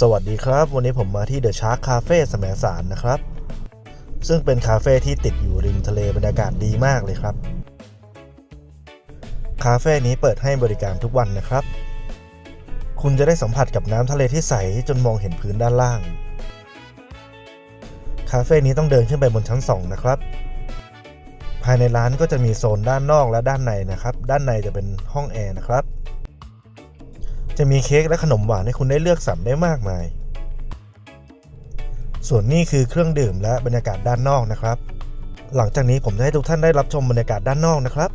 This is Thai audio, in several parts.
สวัสดีครับ วันนี้ผมมาที่เดอะชาร์คคาเฟ่สมสารนะครับ ซึ่งเป็นคาเฟ่ที่ติดอยู่ริมทะเลบรรยากาศดีมากเลยครับ คาเฟ่นี้เปิดให้บริการทุกวันนะครับ คุณจะได้สัมผัสกับน้ำทะเลที่ใสจนมองเห็นพื้นด้านล่าง คาเฟ่นี้ต้องเดินขึ้นไปบนชั้น 2 นะครับ ภายในร้านก็จะมีโซนด้านนอกและด้านในนะครับ ด้านในจะเป็นห้องแอร์นะครับ จะมีเค้กและขนมหวานให้คุณได้เลือกสรรได้มากมาย ส่วนนี้คือเครื่องดื่มและบรรยากาศด้านนอกนะครับ หลังจากนี้ผมจะให้ทุกท่านได้รับชมบรรยากาศด้านนอกนะครับ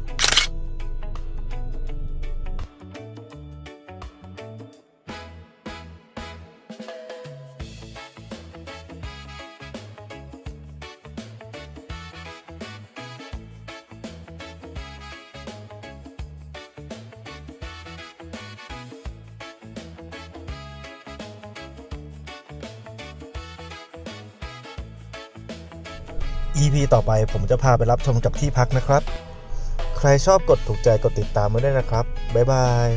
EP ต่อไปผมจะพาไปรับชมกับที่พักนะครับ ใครชอบกดถูกใจกดติดตามไว้ด้วยนะครับ บ๊ายบาย